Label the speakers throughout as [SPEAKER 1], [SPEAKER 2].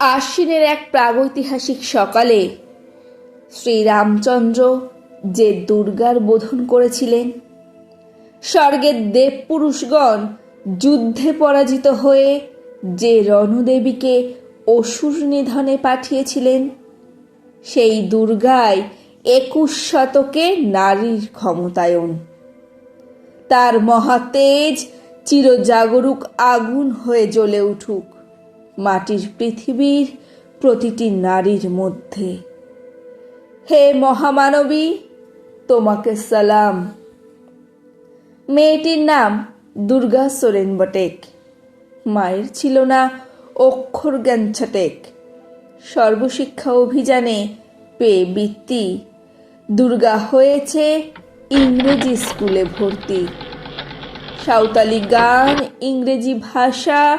[SPEAKER 1] আশ্বিনের এক প্রাগৈতিহাসিক সকালে শ্রীরামচন্দ্র যে দুর্গার বোধন করেছিলেন, স্বর্গের দেবপুরুষগণ যুদ্ধে পরাজিত হয়ে যে রণদেবীকে অসুর নিধনে পাঠিয়েছিলেন, সেই দুর্গায় একুশ শতকে নারীর ক্ষমতায়ন। তার মহাতেজ চিরজাগরুক আগুন হয়ে জ্বলে উঠুক। মাটির পৃথিবীর প্রতিটি নারীর মধ্যে। হে মহামানবী, তোমাকে সালাম। মেয়েটির নাম দুর্গা সোরেন বটেক। মায়ের ছিল না অক্ষর জ্ঞান ছটেক। সর্বশিক্ষা অভিযানে পেয়ে বৃত্তি। দুর্গা হয়েছে ইংরেজি স্কুলে ভর্তি। সাঁওতালি গান, ইংরেজি ভাষা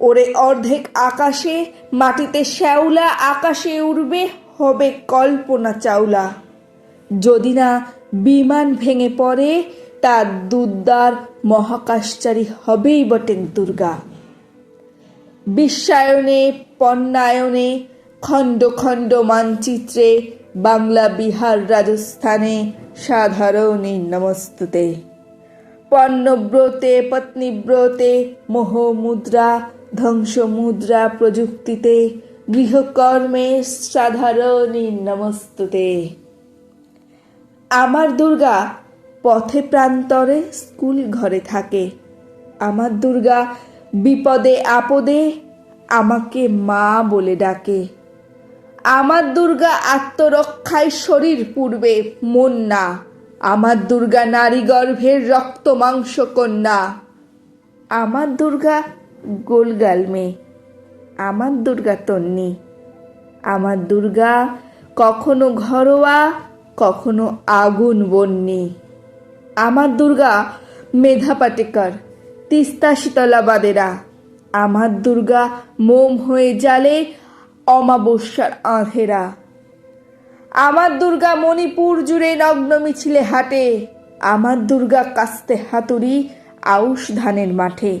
[SPEAKER 1] ওরে অর্ধেক আকাশে, মাটিতে শ্যাওলা, আকাশে উড়বে, হবে কল্পনা চাওলা। যদি না বিমান ভেঙে পড়ে, তার দুদ্দার মহাকাশচারী হবেই বটেন দুর্গা। বিশ্বায়নে, পণ্যায়নে, খণ্ড খণ্ড মানচিত্রে, বাংলা, বিহার, রাজস্থানে, সাধারণী নমস্তুতে। পণ্যব্রতে, পত্নীব্রতে, মোহমুদ্রা ধ্বংসমুদ্রা প্রযুক্তিতে, গৃহকর্মে সাধারণী নমস্তুতে। আমার দুর্গা পথে প্রান্তরে স্কুল ঘরে থাকে। আমার দুর্গা বিপদে আপদে আমাকে মা বলে ডাকে। আমার দুর্গা আত্মরক্ষায় শরীর পূর্বে মন না। আমার দুর্গা নারী গর্ভের রক্ত মাংস কন্যা। আমার দুর্গা গোলগাল মেয়ে আমার দুর্গা তন্নি। আমার দুর্গা কখনো ঘরোয়া, কখনো আগুন বন্যি আমার দুর্গা মেধা পাটেকর, তিস্তা শীতলাবাদেরা আমার দুর্গা মোম হয়ে জালে অমাবস্যার আঁধেরা। আমার দুর্গা মণিপুর জুড়ে নগ্ন মিছিলে হাঁটে। আমার দুর্গা কাস্তে হাতুড়ি আউশ ধানের মাঠে।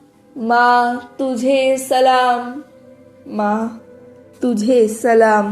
[SPEAKER 1] মা তুঝে সালাম মা তুঝে সালাম